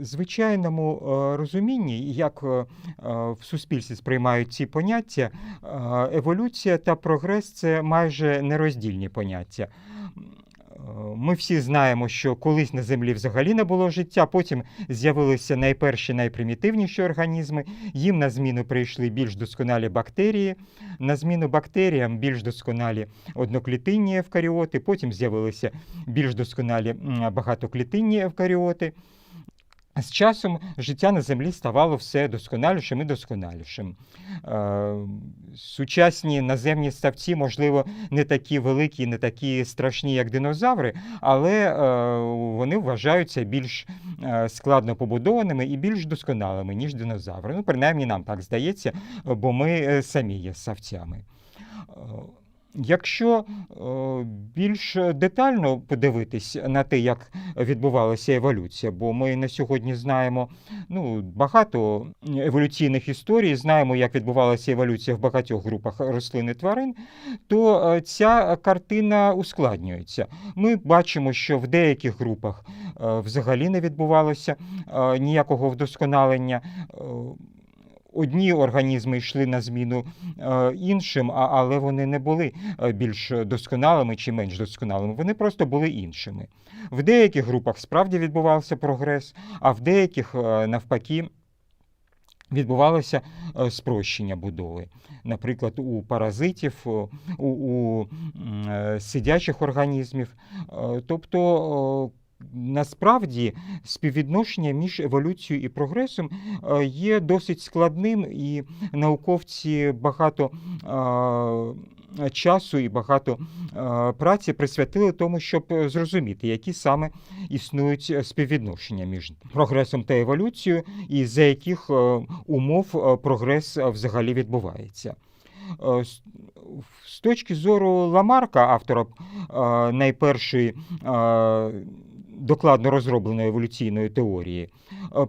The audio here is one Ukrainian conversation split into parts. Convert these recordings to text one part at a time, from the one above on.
звичайному е, розумінні, як е, е, в суспільстві сприймають ці поняття, еволюція та прогрес це майже нероздільні поняття. Ми всі знаємо, що колись на землі взагалі не було життя, потім з'явилися найперші найпримітивніші організми. Їм на зміну прийшли більш досконалі бактерії. На зміну бактеріям більш досконалі одноклітинні евкаріоти, потім з'явилися більш досконалі багатоклітинні евкаріоти. З часом життя на землі ставало все досконалішим і досконалішим. Е, Сучасні наземні ставці, можливо, не такі великі, не такі страшні, як динозаври, але е, вони вважаються більш е, складно побудованими і більш досконалими, ніж динозаври. Ну, принаймні нам так здається, бо ми самі є ставцями. Якщо е, більш детально подивитись на те, як відбувалася еволюція, бо ми на сьогодні знаємо ну, багато еволюційних історій, знаємо, як відбувалася еволюція в багатьох групах рослин і тварин, то е, ця картина ускладнюється. Ми бачимо, що в деяких групах е, взагалі не відбувалося ніякого вдосконалення. Одні організми йшли на зміну е, іншим, але вони не були е, більш досконалими чи менш досконалими. Вони просто були іншими. В деяких групах справді відбувався прогрес, а в деяких е, навпаки. Відбувалося спрощення будови. Наприклад, у паразитів, у, у сидячих організмів. Тобто, насправді, співвідношення між еволюцією і прогресом е, є досить складним, і науковці багато часу і багато праці присвятили тому, щоб зрозуміти, які саме існують співвідношення між прогресом та еволюцією, і за яких е, умов е, прогрес взагалі відбувається. З- точки зору Ламарка, автора найпершої докладно розробленої еволюційної теорії,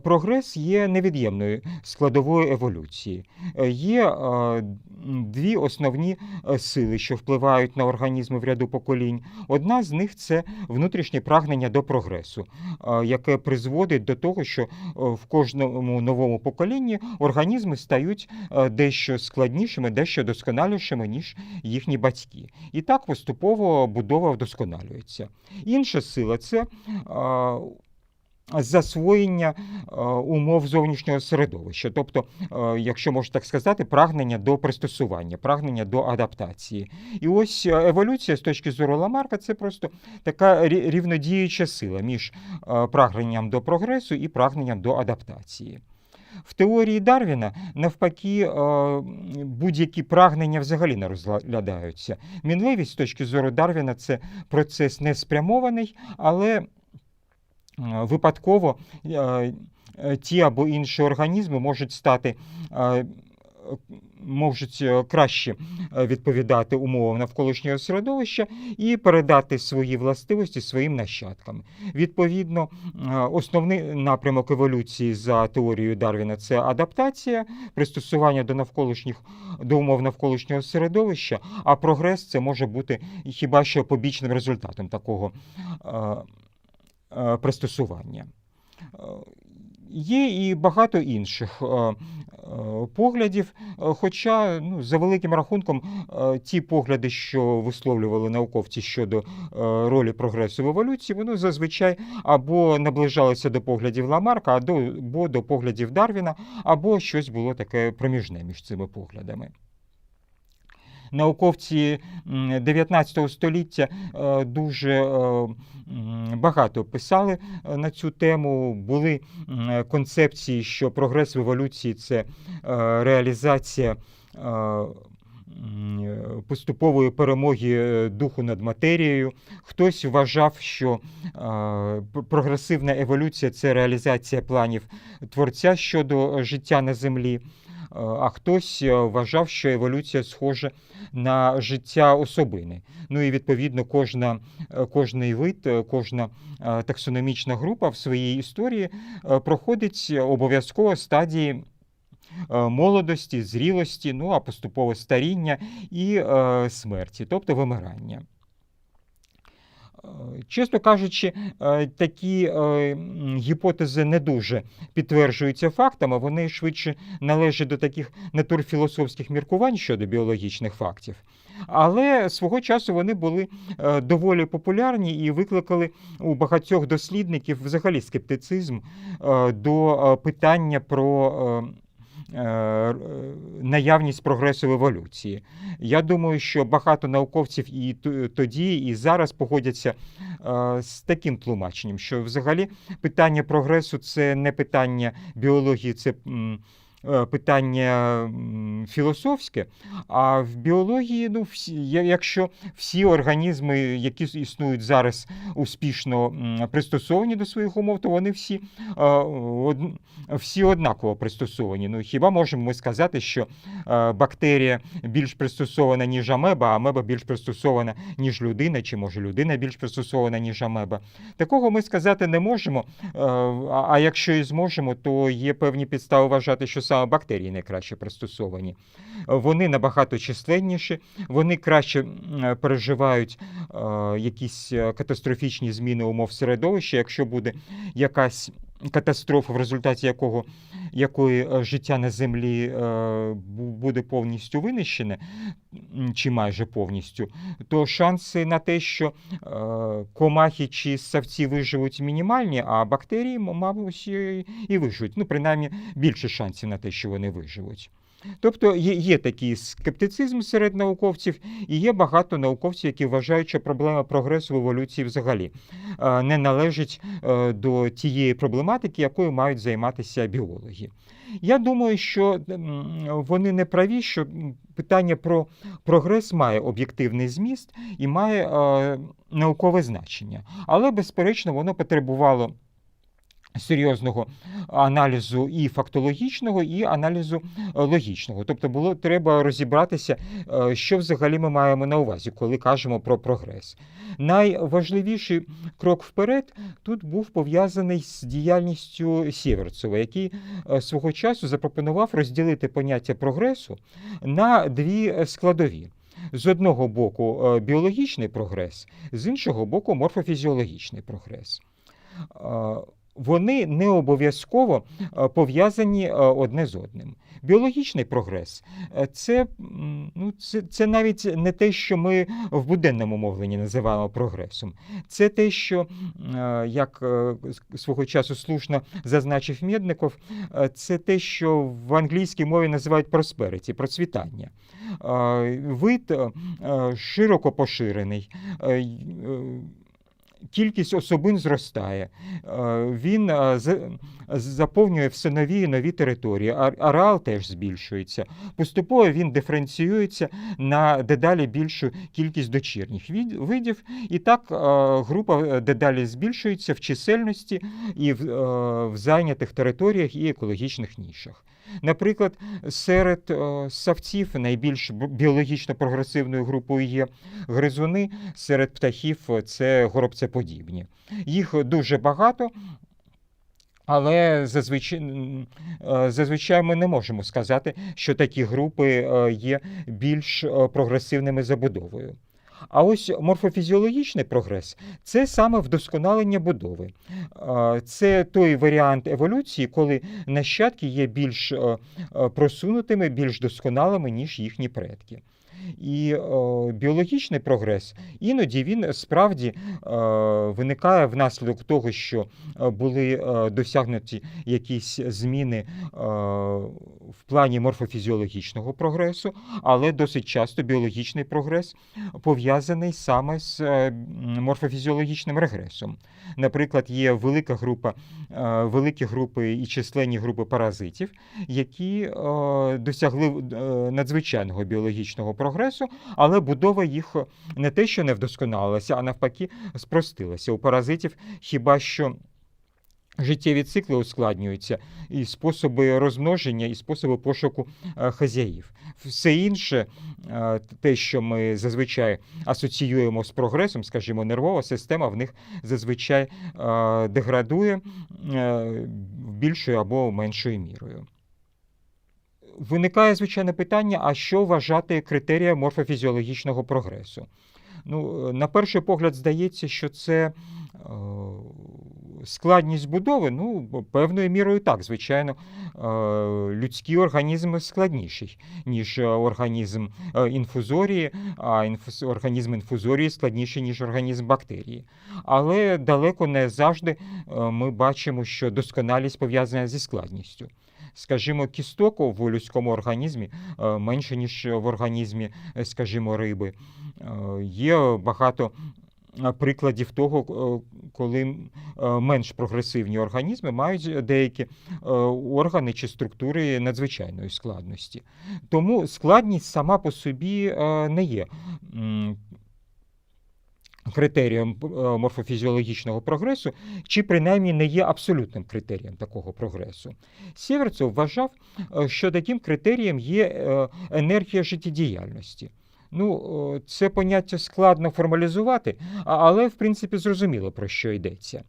прогрес є невід'ємною складовою еволюції. Е, Є е, дві основні е, сили, що впливають на організми в ряду поколінь. Одна з них це внутрішнє прагнення до прогресу, е, яке призводить до того, що е, в кожному новому поколінні організми стають е, дещо складнішими, дещо досконалішими, ніж їхні батьки. І так поступово будова вдосконалюється. Інша сила це е, засвоєння е, умов зовнішнього середовища, тобто, е, якщо можна так сказати, прагнення до пристосування, прагнення до адаптації. І ось е, еволюція з точки зору Ламарка це просто така рівнодіюча сила між прагненням до прогресу і прагненням до адаптації. В теорії Дарвіна, навпаки, будь-які прагнення взагалі не розглядаються. Мінливість з точки зору Дарвіна це процес не спрямований, але випадково е, е, ті або інші організми можуть стати. е, Можуть е, краще е, відповідати умовам навколишнього середовища і передати свої властивості своїм нащадкам. Відповідно, е, основний напрямок еволюції за теорією Дарвіна це адаптація, пристосування до навколишніх до умов навколишнього середовища, а прогрес це може бути хіба що побічним результатом такого е, е, пристосування. Е, Є і багато інших е, е, поглядів, е, хоча, ну, за великим рахунком, е, ті погляди, що висловлювали науковці щодо е, ролі прогресу в еволюції, вони зазвичай або наближалися до поглядів Ламарка, або до поглядів Дарвіна, або щось було таке проміжне між цими поглядами. Науковці 19 століття е, дуже е, багато писали е, на цю тему. Були концепції, що прогрес в еволюції це реалізація. Поступової перемоги духу над матерією. Хтось вважав, що прогресивна еволюція це реалізація планів творця щодо життя на землі. А хтось е, вважав, що еволюція схожа на життя особини. Ну і відповідно кожна, е, кожний вид, е, кожна таксономічна група в своїй історії проходить обов'язково стадії. Молодості, зрілості, ну а поступове старіння і е, смерті, тобто вимирання. Чесно кажучи, е, такі е, гіпотези не дуже підтверджуються фактами, вони швидше належать до таких натурфілософських міркувань щодо біологічних фактів. Але свого часу вони були е, доволі популярні і викликали у багатьох дослідників взагалі скептицизм до питання про наявність прогресу в еволюції. Я думаю, що багато науковців і тоді, і зараз погодяться е, з таким тлумаченням, що взагалі питання прогресу це не питання біології, це е, питання філософське. А в біології, ну, всі, якщо всі організми, які існують зараз, успішно пристосовані до своїх умов, то вони всі, е, всі однаково пристосовані. Ну, хіба можемо ми сказати, що е, бактерія більш пристосована, ніж амеба, а амеба більш пристосована, ніж людина, чи може людина більш пристосована, ніж амеба? Такого ми сказати не можемо. е, а якщо і зможемо, то є певні підстави вважати, що саме бактерії найкраще пристосовані. Вони набагато численніші, вони краще переживають е, якісь е, катастрофічні зміни умов середовища. Якщо буде якась катастрофа, в результаті якого якої е, життя на землі е, буде повністю винищене, чи майже повністю, то шанси на те, що е, комахи чи ссавці виживуть мінімальні, а бактерії, мабуть, і виживуть. Ну, принаймні, більше шансів на те, що вони виживуть. Тобто є, є такий скептицизм серед науковців, і є багато науковців, які вважають, що проблема прогресу в еволюції взагалі е, не належить е, до тієї проблематики, якою мають займатися біологи. Я думаю, що вони не праві, що питання про прогрес має об'єктивний зміст і має е, наукове значення. Але, безперечно, воно потребувало серйозного аналізу і фактологічного, і аналізу е, логічного. Тобто було треба розібратися, е, що взагалі ми маємо на увазі, коли кажемо про прогрес. Найважливіший крок вперед тут був пов'язаний з діяльністю Сєверцева, який е, свого часу запропонував розділити поняття прогресу на дві складові. З одного боку біологічний прогрес, з іншого боку морфофізіологічний прогрес. Вони не обов'язково е, пов'язані е, одне з одним. Біологічний прогрес е, це, ну, це, це навіть не те, що ми в буденному мовленні називаємо прогресом. Це те, що, як свого часу слушно зазначив Мєдников, це те, що в англійській мові називають prosperity, процвітання. Вид широко поширений. Кількість особин зростає, Е, він е, заповнює все нові і нові території, ареал теж збільшується. Поступово він диференціюється на дедалі більшу кількість дочірніх видів, і так е, група дедалі збільшується в чисельності і в зайнятих територіях і екологічних нішах. Наприклад, серед савців найбільш біологічно прогресивною групою є гризуни, серед птахів це горобцеподібні. Їх дуже багато. Але зазвичай, зазвичай ми не можемо сказати, що такі групи є більш прогресивними забудовою. А ось морфофізіологічний прогрес це саме вдосконалення будови. Це той варіант еволюції, коли нащадки є більш е, е, просунутими, більш досконалими, ніж їхні предки. І е, біологічний прогрес іноді він справді е, виникає внаслідок того, що е, були е, досягнуті якісь зміни е, в плані морфофізіологічного прогресу, але досить часто біологічний прогрес пов'язаний саме з е, морфофізіологічним регресом. Наприклад, є велика група, е, великі групи і численні групи паразитів, які е, досягли е, надзвичайного біологічного прогресу, але будова їх не те, що не вдосконалилася, а навпаки, спростилася. У паразитів хіба що. Життєві цикли ускладнюються, і способи розмноження, і способи пошуку е, хазяїв. Все інше, е, те, що ми зазвичай асоціюємо з прогресом, скажімо, нервова система в них зазвичай е, деградує більшою або меншою мірою. Виникає звичайне питання: а що вважати критерієм морфофізіологічного прогресу? Ну, е, на перший погляд, здається, що це е, складність будови, ну, певною мірою так, звичайно, е, людський організм складніший, ніж організм інфузорії, а організм інфузорії складніший, ніж організм бактерії. Але далеко не завжди ми бачимо, що досконалість пов'язана зі складністю. Скажімо, кісток в людському організмі е, менше, ніж в організмі, е, скажімо, риби. Е, Є багато прикладів того, коли менш прогресивні організми мають деякі органи чи структури надзвичайної складності. Тому складність сама по собі не є критерієм е, морфофізіологічного прогресу, чи принаймні не є абсолютним критерієм такого прогресу. Сєверцев вважав, е, що таким критерієм є е, енергія життєдіяльності. Ну, це поняття складно формалізувати, але в принципі зрозуміло про що йдеться.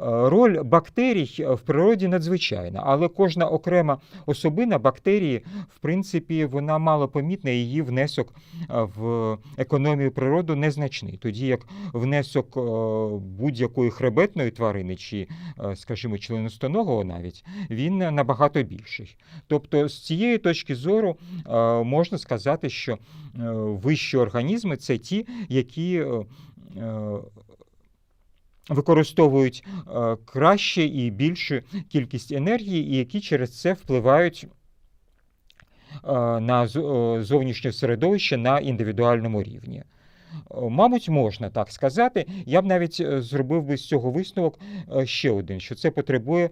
Е, Роль бактерій в природі надзвичайна, але кожна окрема особина бактерії, в принципі, вона мало помітна, і її внесок е, в економію природи незначний. Тоді як внесок е, будь-якої хребетної тварини, чи, скажімо, членистоногого навіть, він набагато більший. Тобто, з цієї точки зору можна сказати, що вищі організми це ті, які використовують е, краще і більшу кількість енергії, і які через це впливають е, на е, зовнішнє середовище на індивідуальному рівні. Мабуть, можна так сказати. Я б навіть зробив би з цього висновок ще один: що це потребує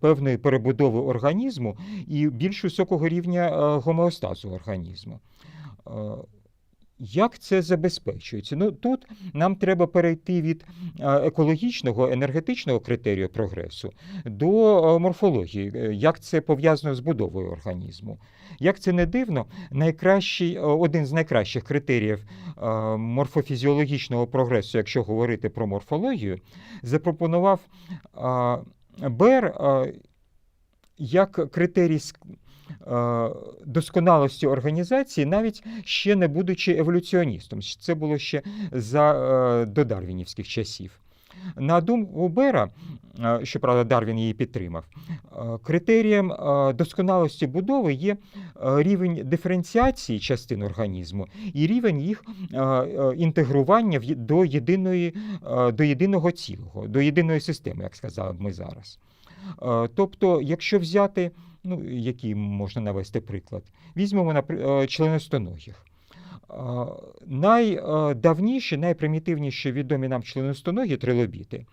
певної перебудови організму і більш високого рівня гомеостазу організму. Як це забезпечується? Ну тут нам треба перейти від е, екологічного енергетичного критерію прогресу до е, морфології, е, як це пов'язано з будовою організму. Як це не дивно, найкращий, один з найкращих критеріїв морфофізіологічного прогресу, якщо говорити про морфологію, запропонував Бер як критерій досконалості організації, навіть ще не будучи еволюціоністом. Це було ще за е, додарвінівських часів. На думку Бера, е, щоправда, Дарвін її підтримав, е, критерієм е, досконалості будови є е, рівень диференціації частин організму і рівень їх е, е, інтегрування до, єдиної, е, до єдиного цілого, до єдиної системи, як сказали б ми зараз. Е, Тобто, якщо взяти, ну, який можна навести приклад, візьмемо напри- членистоногих. Е, Найдавніші, найпримітивніші відомі нам членистоногі трилобіти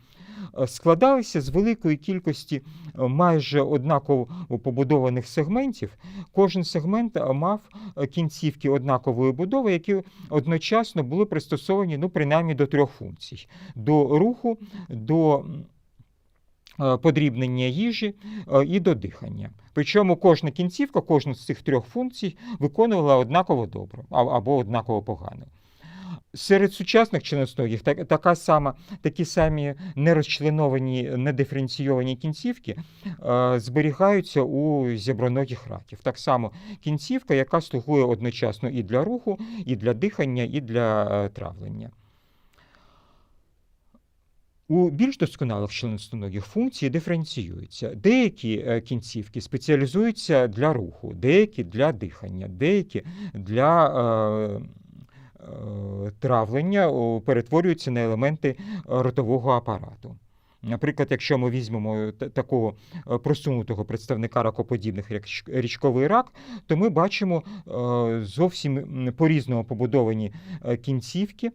е, складалися з великої кількості е, майже однаково побудованих сегментів. Кожен сегмент е, мав е, кінцівки однакової будови, які одночасно були пристосовані ну, принаймні до трьох функцій: до руху, до е, подрібнення їжі е, і до дихання. Причому кожна кінцівка, кожна з цих трьох функцій виконувала однаково добре або однаково погано. Серед сучасних членистоногих так- така сама, такі самі нерозчленовані, недиференційовані кінцівки е, зберігаються у зіброногих раків. Так само кінцівка, яка слугує одночасно і для руху, і для дихання, і для е, травлення. У більш досконалих членистоногих функції диференціюються. Деякі е, кінцівки спеціалізуються для руху, деякі для дихання, деякі для е, е, травлення, перетворюються на елементи ротового апарату. Наприклад, якщо ми візьмемо такого е, просунутого представника ракоподібних, як річковий рак, то ми бачимо е, зовсім по-різному побудовані е, кінцівки,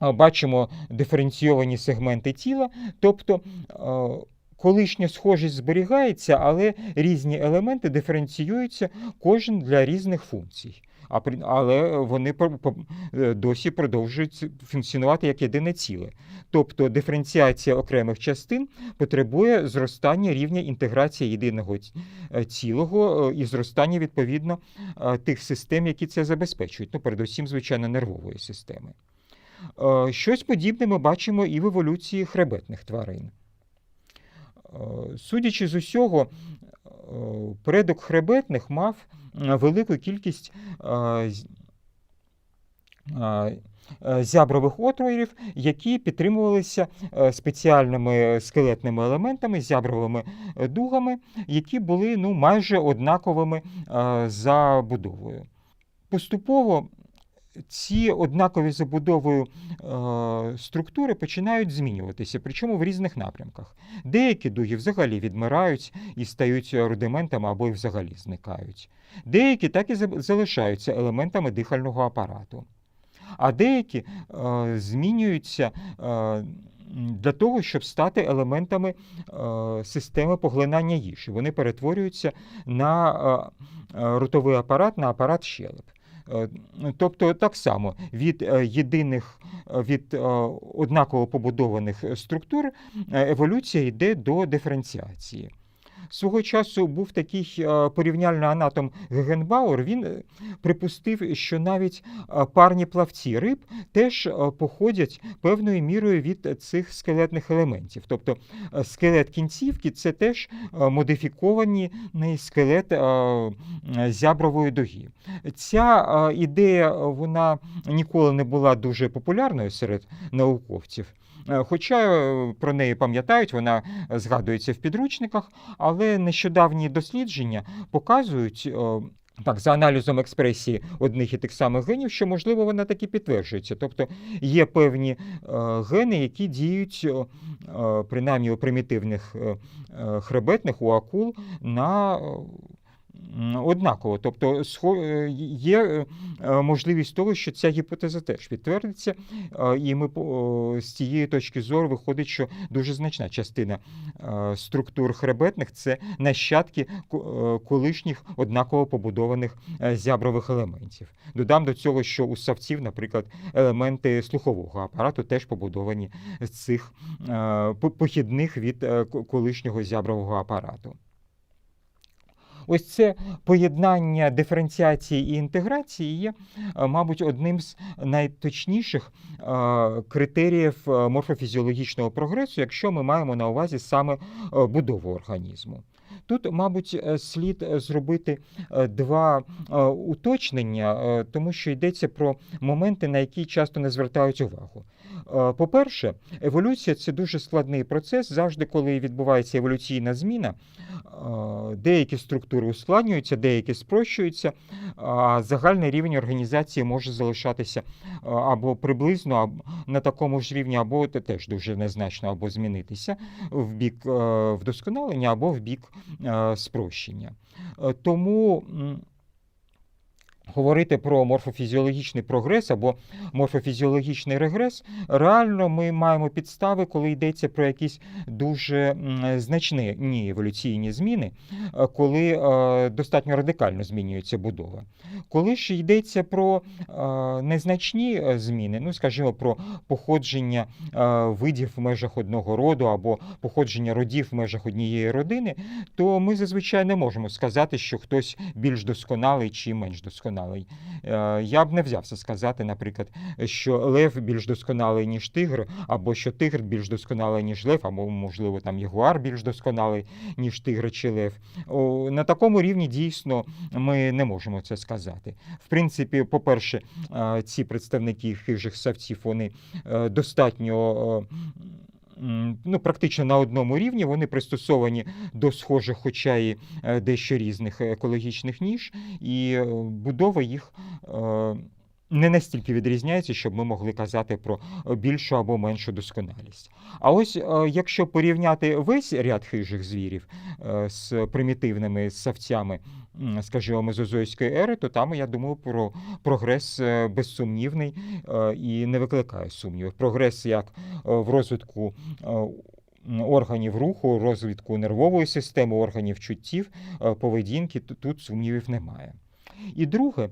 бачимо диференційовані сегменти тіла, тобто колишня схожість зберігається, але різні елементи диференціюються кожен для різних функцій. Але вони е, досі продовжують функціонувати як єдине ціле. Тобто диференціація окремих частин потребує зростання рівня інтеграції єдиного е, цілого е, і зростання відповідно тих систем, які це забезпечують. Ну, передусім, звичайно, нервової системи. Е, Щось подібне ми бачимо і в еволюції хребетних тварин. Е, Судячи з усього, е, Предок хребетних мав велику кількість зябрових отворів, які підтримувалися спеціальними скелетними елементами, зябровими дугами, які були ну, майже однаковими за будовою. Поступово ці однакові забудовою е, структури починають змінюватися, причому в різних напрямках. Деякі дуги взагалі відмирають і стають рудиментами або й взагалі зникають. Деякі так і залишаються елементами дихального апарату. А деякі е, змінюються. Е, для того, щоб стати елементами е, системи поглинання їжі. Вони перетворюються на е, ротовий апарат, на апарат щелеп. Е, тобто так само від е, єдиних е, від однаково побудованих структур еволюція йде до диференціації. Свого часу був такий е, порівняльний анатом Гегенбауер. Він е, припустив, що навіть е, парні плавці риб теж походять певною мірою від цих скелетних елементів. Тобто скелет кінцівки це теж модифікований скелет зябрової дуги. Ця ідея вона ніколи не була дуже популярною серед науковців. Е, хоча е, про неї пам'ятають, вона згадується в підручниках, але нещодавні дослідження показують. Е, так, за аналізом експресії одних і тих самих генів, що, можливо, вона таки підтверджується. Тобто є певні гени, які діють, принаймні у примітивних хребетних, у акул, на однаково. Тобто е, є е, е, можливість того, що ця гіпотеза теж підтвердиться, і ми з цієї точки зору виходить, що дуже значна частина структур хребетних це нащадки колишніх однаково побудованих зябрових елементів. Додам до цього, що у савців, наприклад, елементи слухового апарату теж побудовані з цих похідних від колишнього зябрового апарату. Ось це поєднання диференціації і інтеграції є, е, мабуть, одним з найточніших е, критеріїв е, морфофізіологічного прогресу, якщо ми маємо на увазі саме будову організму. Тут, мабуть, слід зробити два уточнення, тому що йдеться про моменти, на які часто не звертають увагу. По-перше, еволюція це дуже складний процес. Завжди, коли відбувається еволюційна зміна, деякі структури ускладнюються, деякі спрощуються, а загальний рівень організації може залишатися або приблизно на такому ж рівні, або теж дуже незначно, або змінитися в бік вдосконалення, або в бік спрощення. Тому говорити про морфофізіологічний прогрес або морфофізіологічний регрес, реально ми маємо підстави, коли йдеться про якісь дуже значні ні, еволюційні зміни, е, коли е, достатньо радикально змінюється будова. Коли ж йдеться про е, незначні зміни, ну скажімо, про походження видів в межах одного роду або походження родів в межах однієї родини, то ми зазвичай не можемо сказати, що хтось більш досконалий чи менш досконалий досконалий. Е, я б не взявся сказати, наприклад, що лев більш досконалий, ніж тигр, або що тигр більш досконалий, ніж лев, або, можливо, там ягуар більш досконалий, ніж тигр чи лев. На такому рівні дійсно ми не можемо це сказати. В принципі, по-перше, е, ці представники хижих савців вони е, достатньо ну, практично на одному рівні. Вони пристосовані до схожих, хоча і е, дещо різних екологічних ніж, і е, будова їх. Е, не настільки відрізняється, щоб ми могли казати про більшу або меншу досконалість. А ось якщо порівняти весь ряд хижих звірів з примітивними савцями скажімо, мезозойської ери, то там я думаю про прогрес е, безсумнівний е, і не викликає сумнівів. Прогрес як е, в розвитку. Органів руху, розвитку нервової системи, органів чуттів, поведінки тут сумнівів немає. І друге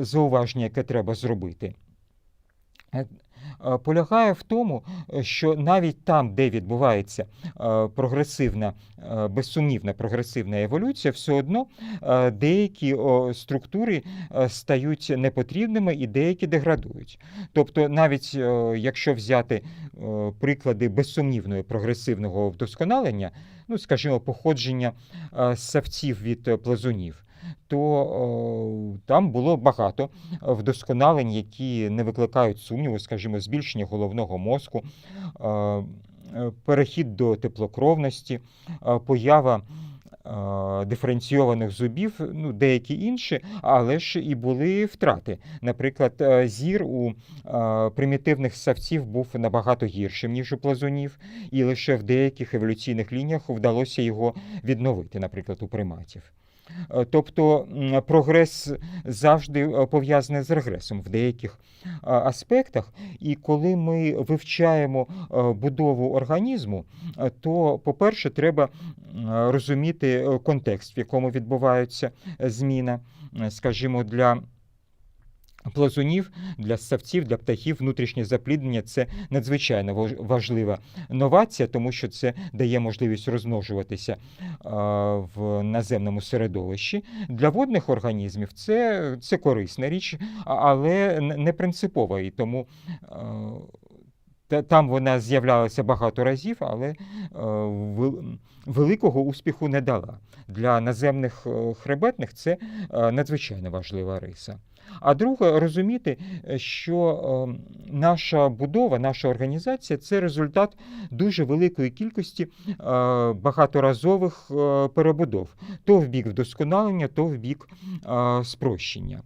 зауваження, яке треба зробити, е, полягає в тому, е, що навіть там, де відбувається е, прогресивна, е, безсумнівна прогресивна еволюція, все одно е, деякі структури е, стають непотрібними і деякі деградують. Тобто, навіть е, якщо взяти е, приклади безсумнівного прогресивного вдосконалення, ну скажімо, походження е, ссавців від е, плазунів, то там було багато вдосконалень, які не викликають сумніву, скажімо, збільшення головного мозку, е, перехід до теплокровності, поява диференційованих зубів, ну, деякі інші, але ж і були втрати. Наприклад, е, зір у примітивних ссавців був набагато гіршим, ніж у плазунів, і лише в деяких еволюційних лініях вдалося його відновити, наприклад, у приматів. Е, Тобто прогрес завжди е, пов'язаний з регресом в деяких е, аспектах. І коли ми вивчаємо будову організму, то, по-перше, треба розуміти контекст, в якому відбувається зміна, скажімо, для. Плазунів для ссавців, для птахів внутрішнє запліднення це надзвичайно важлива новація, тому що це дає можливість розмножуватися в наземному середовищі. Для водних організмів це, це корисна річ, але не принципова. І тому там вона з'являлася багато разів, але е, великого успіху не дала. Для наземних е, хребетних це е, надзвичайно важлива риса. А друге, розуміти, що наша будова, наша організація це результат дуже великої кількості багаторазових перебудов, то в бік вдосконалення, то в бік спрощення.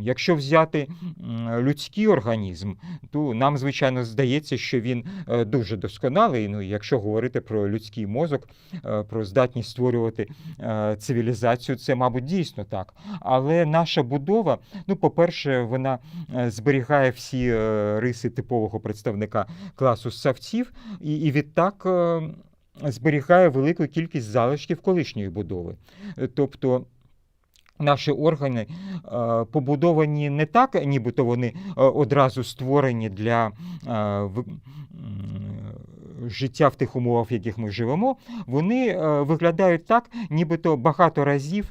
Якщо взяти людський організм, то нам, звичайно, здається, що він е, дуже досконалий. Ну, якщо говорити про людський мозок, е, про здатність створювати е, цивілізацію, це, мабуть, дійсно так. Але наша будова, ну, по-перше, вона зберігає всі риси типового представника класу ссавців, і, і відтак. Зберігає велику кількість залишків колишньої будови. Тобто наші органи е, побудовані не так, нібито вони е, одразу створені для е, життя в тих умовах, в яких ми живемо, вони виглядають так, нібито багато разів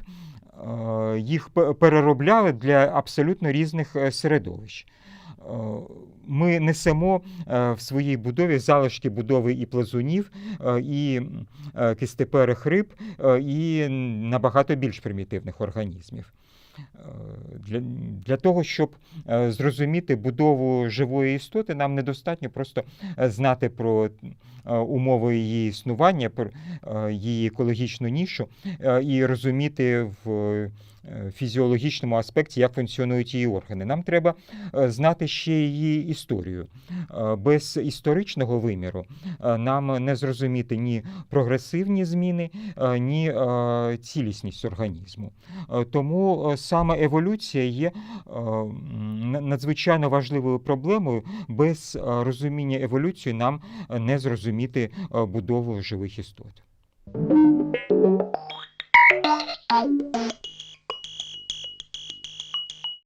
їх пе- переробляли для абсолютно різних середовищ. Ми несемо е, в своїй будові залишки будови і плазунів, е, і е, кистеперих риб, і набагато більш примітивних організмів. Для, для того, щоб зрозуміти будову живої істоти, нам недостатньо просто знати про умови її існування, про її екологічну нішу і розуміти в фізіологічному аспекті, як функціонують її органи. Нам треба е, знати ще її історію. Е, Без історичного виміру е, нам не зрозуміти ні прогресивні зміни, е, ні е, цілісність організму. Е, Тому е, саме еволюція є е, надзвичайно важливою проблемою. Без е, розуміння еволюції нам е, не зрозуміти е, будову живих істот.